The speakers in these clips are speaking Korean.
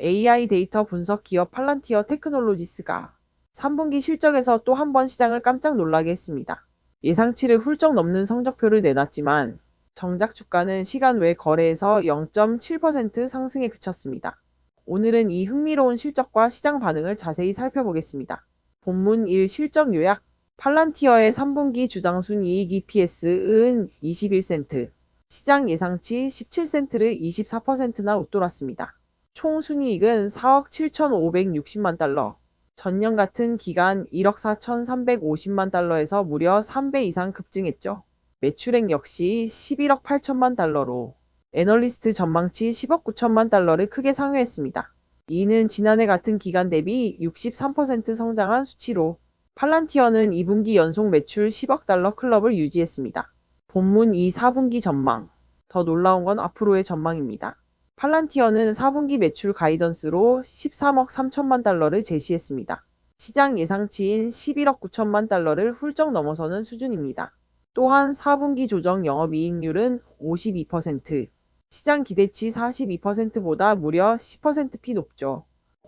AI 데이터 분석 기업 팔란티어 테크놀로지스가 3분기 실적에서 또 한 번 시장을 깜짝 놀라게 했습니다. 예상치를 훌쩍 넘는 성적표를 내놨지만 정작 주가는 시간 외 거래에서 0.7% 상승에 그쳤습니다. 오늘은 이 흥미로운 실적과 시장 반응을 자세히 살펴보겠습니다. 본문 1 실적 요약 팔란티어의 3분기 주당 순 이익 EPS은 21센트, 시장 예상치 17센트를 24%나 웃돌았습니다. 총 순이익은 4억 7,560만 달러, 전년 같은 기간 1억 4,350만 달러에서 무려 3배 이상 급증했죠. 매출액 역시 11억 8천만 달러로 애널리스트 전망치 10억 9천만 달러를 크게 상회했습니다. 이는 지난해 같은 기간 대비 63% 성장한 수치로 팔란티어는 2분기 연속 매출 10억 달러 클럽을 유지했습니다. 본문 2 4분기 전망. 더 놀라운 건 앞으로의 전망입니다. 팔란티어는 4분기 매출 가이던스로 13억 3천만 달러를 제시했습니다. 시장 예상치인 11억 9천만 달러를 훌쩍 넘어서는 수준입니다. 또한 4분기 조정 영업이익률은 52%, 시장 기대치 42%보다 무려 10%피 높죠.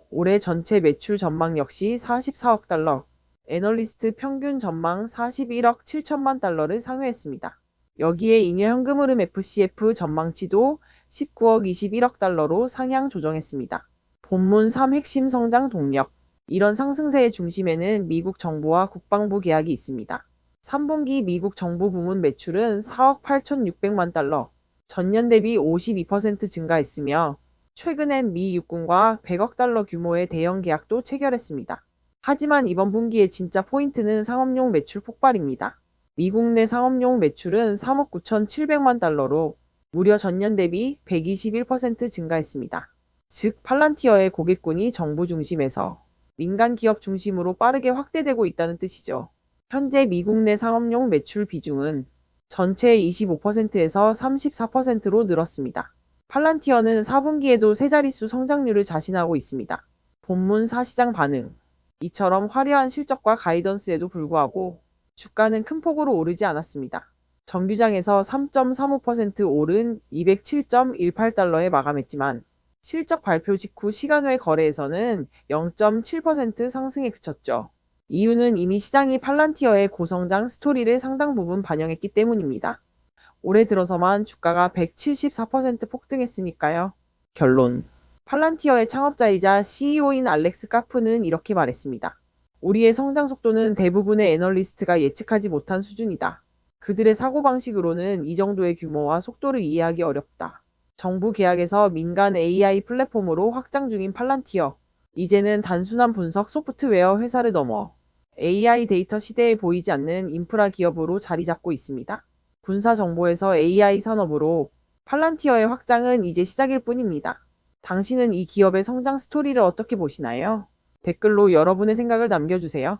올해 전체 매출 전망 역시 44억 달러, 애널리스트 평균 전망 41억 7천만 달러를 상회했습니다. 여기에 잉여 현금 흐름 FCF 전망치도 19억 21억 달러로 상향 조정했습니다. 본문 3 핵심 성장 동력. 이런 상승세의 중심에는 미국 정부와 국방부 계약이 있습니다. 3분기 미국 정부 부문 매출은 4억 8,600만 달러, 전년 대비 52% 증가했으며 최근엔 미 육군과 100억 달러 규모의 대형 계약도 체결했습니다. 하지만 이번 분기의 진짜 포인트는 상업용 매출 폭발입니다. 미국 내 상업용 매출은 3억 9,700만 달러로 무려 전년 대비 121% 증가했습니다. 즉 팔란티어의 고객군이 정부 중심에서 민간 기업 중심으로 빠르게 확대되고 있다는 뜻이죠. 현재 미국 내 상업용 매출 비중은 전체의 25%에서 34%로 늘었습니다. 팔란티어는 4분기에도 세 자릿수 성장률을 자신하고 있습니다. 본문 사시장 반응. 이처럼 화려한 실적과 가이던스에도 불구하고 주가는 큰 폭으로 오르지 않았습니다. 정규장에서 3.35% 오른 207.18달러에 마감했지만 실적 발표 직후 시간 외 거래에서는 0.7% 상승에 그쳤죠. 이유는 이미 시장이 팔란티어의 고성장 스토리를 상당 부분 반영했기 때문입니다. 올해 들어서만 주가가 174% 폭등했으니까요. 결론. 팔란티어의 창업자이자 CEO인 알렉스 카프는 이렇게 말했습니다. 우리의 성장 속도는 대부분의 애널리스트가 예측하지 못한 수준이다. 그들의 사고방식으로는 이 정도의 규모와 속도를 이해하기 어렵다. 정부 계약에서 민간 AI 플랫폼으로 확장 중인 팔란티어. 이제는 단순한 분석 소프트웨어 회사를 넘어 AI 데이터 시대에 보이지 않는 인프라 기업으로 자리 잡고 있습니다. 군사 정보에서 AI 산업으로 팔란티어의 확장은 이제 시작일 뿐입니다. 당신은 이 기업의 성장 스토리를 어떻게 보시나요? 댓글로 여러분의 생각을 남겨주세요.